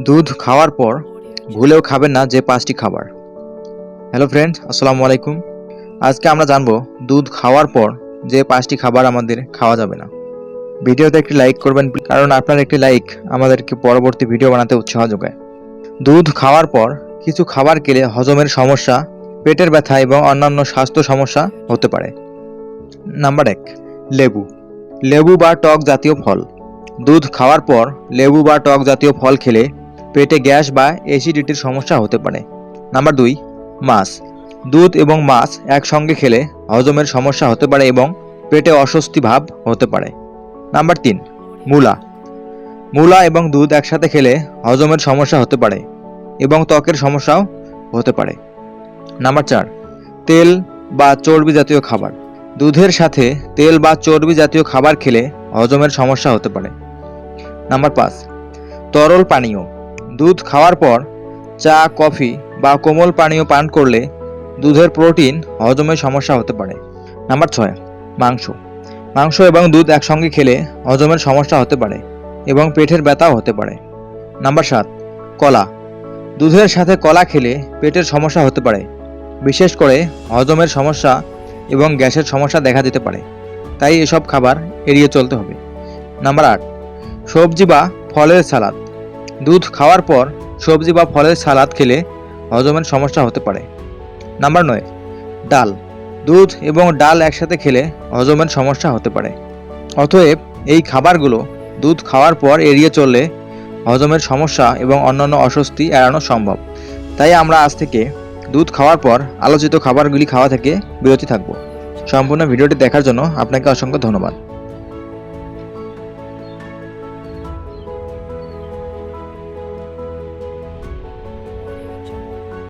দুধ খাওয়ার পর ভুলেও খাবেন না যে পাঁচটি খাবার। হ্যালো ফ্রেন্ড আসসালামু আলাইকুম। আজকে আমরা জানব দুধ খাওয়ার পর যে পাঁচটি খাবার আমাদের খাওয়া যাবে না। ভিডিওতে একটি লাইক করবেন, কারণ আপনার একটি লাইক আমাদেরকে পরবর্তী ভিডিও বানাতে উৎসাহ যোগায়। দুধ খাওয়ার পর কিছু খাবার খেলে হজমের সমস্যা, পেটের ব্যথা এবং অন্যান্য স্বাস্থ্য সমস্যা হতে পারে। নাম্বার এক, লেবু। লেবু বা টক জাতীয় ফল। দুধ খাওয়ার পর লেবু বা টক জাতীয় ফল খেলে পেটে গ্যাস বা অ্যাসিডিটির সমস্যা হতে পারে। নাম্বার দুই, মাছ। দুধ এবং মাছ একসঙ্গে খেলে হজমের সমস্যা হতে পারে এবং পেটে অস্বস্তি ভাব হতে পারে। নাম্বার তিন, মূলা। মূলা এবং দুধ একসাথে খেলে হজমের সমস্যা হতে পারে এবং ত্বকের সমস্যাও হতে পারে। নাম্বার চার, তেল বা চর্বি জাতীয় খাবার। দুধের সাথে তেল বা চর্বি জাতীয় খাবার খেলে হজমের সমস্যা হতে পারে। নাম্বার পাঁচ, তরল পানীয়। দুধ খাওয়ার পর চা, কফি বা কোমল পানীয় পান করলে দুধের প্রোটিন হজমের সমস্যা হতে পারে। নাম্বার ছয়, মাংস। মাংস এবং দুধ একসঙ্গে খেলে হজমের সমস্যা হতে পারে এবং পেটের ব্যথাও হতে পারে। নাম্বার সাত, কলা। দুধের সাথে কলা খেলে পেটের সমস্যা হতে পারে, বিশেষ করে হজমের সমস্যা এবং গ্যাসের সমস্যা দেখা দিতে পারে। তাই এসব খাবার এড়িয়ে চলতে হবে। নাম্বার আট, সবজি বা ফলের সালাদ। দুধ খাওয়ার পর সবজি বা ফলের সালাদ খেলে হজমের সমস্যা হতে পারে। নাম্বার নয়, ডাল। দুধ এবং ডাল একসাথে খেলে হজমের সমস্যা হতে পারে। অতএব এই খাবারগুলো দুধ খাওয়ার পর এড়িয়ে চললে হজমের সমস্যা এবং অন্যান্য অস্বস্তি এড়ানো সম্ভব। তাই আমরা আজ থেকে দুধ খাওয়ার পর আলোচিত খাবারগুলি খাওয়া থেকে বিরতি থাকব। সম্পূর্ণ ভিডিওটি দেখার জন্য আপনাকে অসংখ্য ধন্যবাদ।